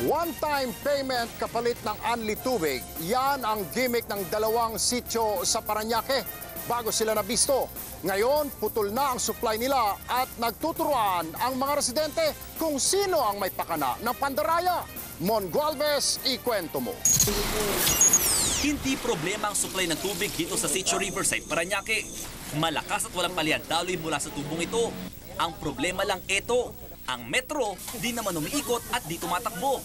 One-time payment kapalit ng Anli Tubig, yan ang gimmick ng dalawang sityo sa Paranaque bago sila nabisto. Ngayon, putol na ang supply nila at nagtuturuan ang mga residente kung sino ang may pakana ng pandaraya. Mon Gualvez, ikwento mo. Hindi problema ang supply ng tubig dito sa Sitio Riverside, Paranaque. Malakas at walang palian daloy mula sa tubong ito. Ang problema lang ito, ang metro di naman umiikot at di tumatakbo.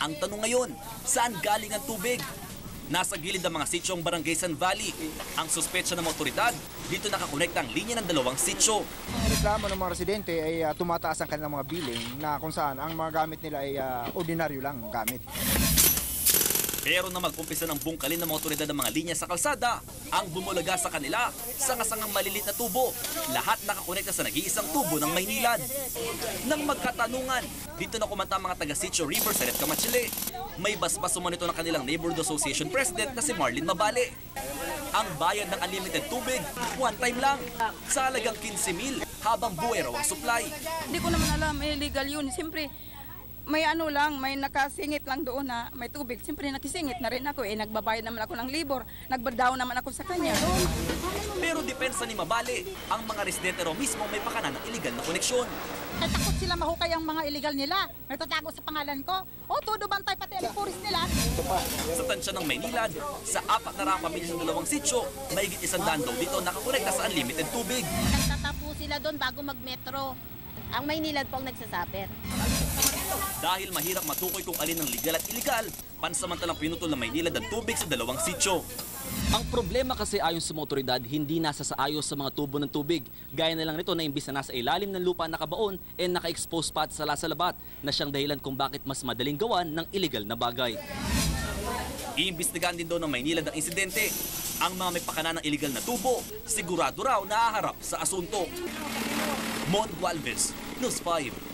Ang tanong ngayon, saan galing ang tubig? Nasa gilid ng mga sityong Barangay San Valley. Ang suspetsya ng otoridad, dito nakakonekta ang linya ng dalawang sityo. Ang reklamo ng mga residente ay ah, tumataas ang kanilang mga billing na kung saan ang mga gamit nila ay ah, ordinaryo lang gamit. Pero na magkumpisa ng bungkalin ng mga ng mga linya sa kalsada, ang bumulaga sa kanila, sangasangang malilit na tubo. Lahat nakakonekta sa nag-iisang tubo ng Maynilad. Nang magkatanungan, dito na kumanta mga taga-sitio Riverside at Kamachile. May basbas umanito ng kanilang Neighborhood Association President na si Marlene Mabale. Ang bayad ng unlimited tubig, one time lang, sa halagang 15 mil, habang raw ang supply. Hindi ko naman alam, illegal yun. Siyempre, may ano lang, may nakasingit lang doon na may tubig. Siyempre, nakisingit na rin ako. Eh, nagbabayad naman ako ng libor. Nagbadaw naman ako sa kanya. Pero depensa ni Mabale, ang mga residente raw mismo may pakana ng iligal na koneksyon. Ay, takot sila mahukay ang mga illegal nila. Nagtatago sa pangalan ko. O, todo bantay pati ang puris nila. Sa tansya ng Maynilad, sa apat na raang pamilya ng dalawang sityo, mahigit isang daan daw dito nakakonekta sa unlimited tubig. Nagtatapo sila doon bago magmetro. Ang Maynilad po ang nagsasaper. Dahil mahirap matukoy kung alin ang legal at illegal, pansamantalang pinutol ng Maynilad ang tubig sa dalawang sityo. Ang problema kasi ayon sa mga otoridad, hindi nasa sa ayos sa mga tubo ng tubig. Gaya na lang nito na imbis na nasa ilalim ng lupa nakabaon e naka-expose pa at sala sa labat na siyang dahilan kung bakit mas madaling gawan ng illegal na bagay. Iimbestigahan din daw ng Maynilad ang insidente. Ang mga may pakana ng illegal na tubo, sigurado raw nahaharap sa asunto. Mon Gualvez, News 5.